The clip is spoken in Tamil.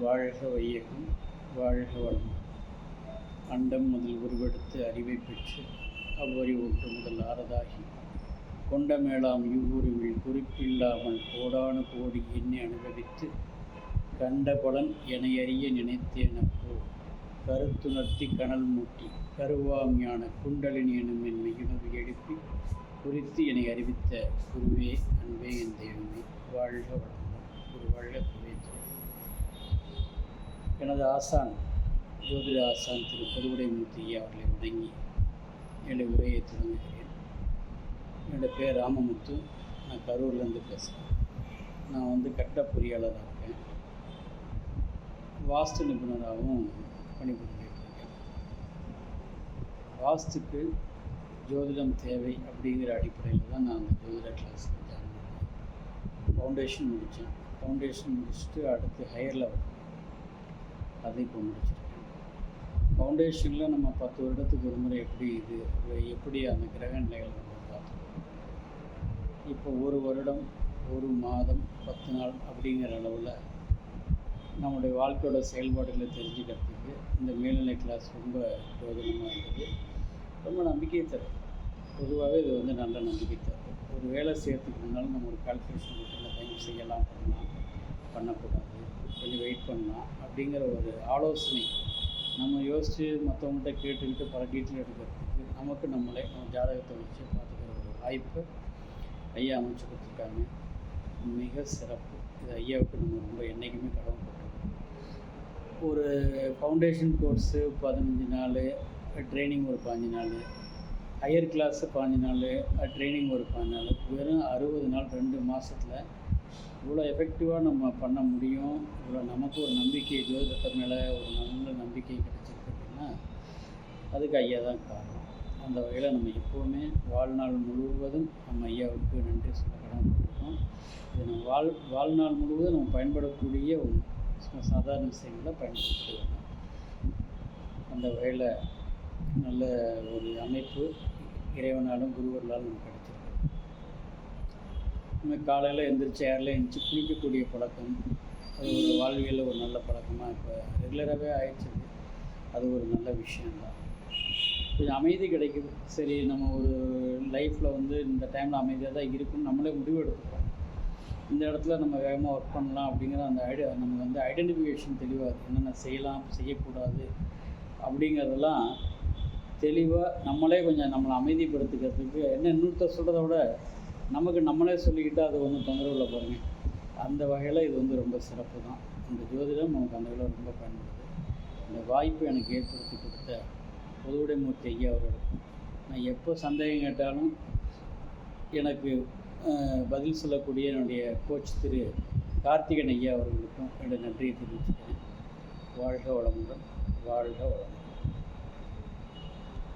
வாழ்க வையகம் வாழ்க வளம் அண்டம் முதல் உருவெடுத்து அறிவை பெற்று அவ்வறி ஒன்று முதல் ஆறதாகி கொண்ட மேலாம் இவ்வுருவில் குறிப்பில்லாமல் கோடானு கோடி எண்ணி அனுபவித்து கண்ட பலன் என அறிய நினைத்தேனப்போ கருத்துணர்த்தி கனல் மூட்டி கருவாம் ஞான குண்டலினி எனும் என் மெய்யுணர்வு எழுப்பி குறித்து என்னை அறிவித்த குருவே அன்பே என் தெய்வமே வாழ்க வளமுடன் ஒரு வாழ்க குருவே. எனது ஆசான் ஜோதிட ஆசான் திரு பெருவுடைமூர்த்தி அவர்களை வணங்கி என்னுடைய உரையை தொடங்குகிறேன். என்னோடய பேர் ராமமுத்து. நான் கரூர்லேருந்து பேசுகிறேன் நான் வந்து கட்ட பொறியாளராக இருக்கேன். வாஸ்து நிபுணராகவும் பணிபுரிஞ்சிட்டு இருக்கேன் வாஸ்துக்கு ஜோதிடம் தேவை அப்படிங்கிற அடிப்படையில் தான் நான் அந்த ஜோதிட கிளாஸ் ஜாயின் பண்ணேன். ஃபவுண்டேஷன் முடித்தேன் ஃபவுண்டேஷன் முடிச்சுட்டு அடுத்து ஹையர் லெவல் அதை இப்போ முடிச்சிருக்கேன். ஃபவுண்டேஷனில் நம்ம பத்து வருடத்துக்கு ஒரு முறை எப்படி இது எப்படி அந்த கிரக நிலைகள் நம்ம பார்த்துக்கணும். இப்போ ஒரு வருடம் ஒரு மாதம் பத்து நாள் அப்படிங்கிற அளவில் நம்முடைய வாழ்க்கையோட செயல்பாடுகளை தெரிஞ்சுக்கிறதுக்கு இந்த மேல்நிலை கிளாஸ் ரொம்ப பிரயோஜனமாக இருந்தது ரொம்ப நம்பிக்கை தரும். பொதுவாகவே இது வந்து நல்ல நம்பிக்கை தரும். ஒரு வேலை செய்யறதுக்கு முன்னாலும் நம்ம ஒரு கால்குலேஷன் மட்டும் டைம் செய்யலாம் பண்ணலாம் பண்ணக்கூடாது. கொஞ்சம் வெயிட் பண்ணலாம் அப்படிங்கிற ஒரு ஆலோசனை நம்ம யோசித்து மற்றவங்கள்ட்ட கேட்டுக்கிட்டு பல டீட்டெயில் எடுக்கிறதுக்கு நமக்கு நம்மளே நம்ம ஜாதகத்தை வச்சு பார்த்துக்கிற ஒரு வாய்ப்பு ஐயா அமைச்சு கொடுத்துருக்காங்க. மிக சிறப்பு. இது ஐயாவுக்கு நம்ம ரொம்ப என்றைக்குமே கடமைப்பட்டிருக்கோம் ஒரு ஃபவுண்டேஷன் கோர்ஸு பதினஞ்சு நாள் ட்ரைனிங் ஒரு பாஞ்சு நாள் ஹையர் கிளாஸு பாஞ்சு நாள் ட்ரைனிங் ஒரு பாஞ்சு நாள் வெறும் அறுபது நாள் ரெண்டு மாதத்தில் இவ்வளோ எஃபெக்டிவாக நம்ம பண்ண முடியும். இவ்வளோ நமக்கு ஒரு நம்பிக்கை ஜோதிடத்தை மேலே ஒரு நல்ல நம்பிக்கை கிடைச்சிருக்கு அப்படின்னா அதுக்கு ஐயா தான் காரணம். அந்த வகையில் நம்ம எப்போவுமே வாழ்நாள் முழுவதும் நம்ம ஐயாவுக்கு நன்றி சொல்ல கடமைப்பட்டிருக்கோம் இது நம்ம வாழ் வாழ்நாள் முழுவதும் நம்ம பயன்படக்கூடிய ஒரு சாதாரண விஷயங்களை பயன்படுத்தி அந்த வகையில் நல்ல ஒரு அமைப்பு இறைவனாலும் குருவர்களாலும் நமக்கு நம்ம காலையில் எந்திரிச்சு ஏரில் எழுந்திரிச்சு குளிக்கக்கூடிய பழக்கம். அது ஒரு வாழ்வியலில் ஒரு நல்ல பழக்கமாக இப்போ ரெகுலராகவே ஆயிடுச்சு அது. ஒரு நல்ல விஷயந்தான் கொஞ்சம் அமைதி கிடைக்குது. சரி நம்ம ஒரு லைஃப்பில் வந்து இந்த டைமில் அமைதியாக தான் இருக்குன்னு நம்மளே முடிவு எடுத்துக்கிறோம். இந்த இடத்துல நம்ம வேகமாக ஒர்க் பண்ணலாம் அப்படிங்கிற அந்த ஐடி நமக்கு வந்து ஐடென்டிஃபிகேஷன் தெளிவாக என்னென்ன செய்யலாம் செய்யக்கூடாது அப்படிங்கிறதெல்லாம் தெளிவாக நம்மளே கொஞ்சம் நம்மளை அமைதிப்படுத்திக்கிறதுக்கு என்ன இன்னொருத்தர் சொல்கிறத விட நமக்கு நம்மளே சொல்லிக்கிட்டு அது ஒன்றும் தொந்தரவு பாருங்க. அந்த வகையில் இது வந்து ரொம்ப சிறப்பு தான். இந்த ஜோதிடம் நமக்கு அந்த வகையில் ரொம்ப பயன்படுது. இந்த வாய்ப்பு எனக்கு ஏற்படுத்தி கொடுத்த பொதுவுடைமூர்த்தி ஐயா அவர்கள் நான் எப்போ சந்தேகம் கேட்டாலும் எனக்கு பதில் சொல்லக்கூடிய என்னுடைய கோச் திரு கார்த்திகன் ஐயா அவர்களுக்கும் என்னுடைய நன்றியை தெரிவிச்சுக்கிறேன். வாழ்க வளமுடன் வாழ்க வளமுடன்.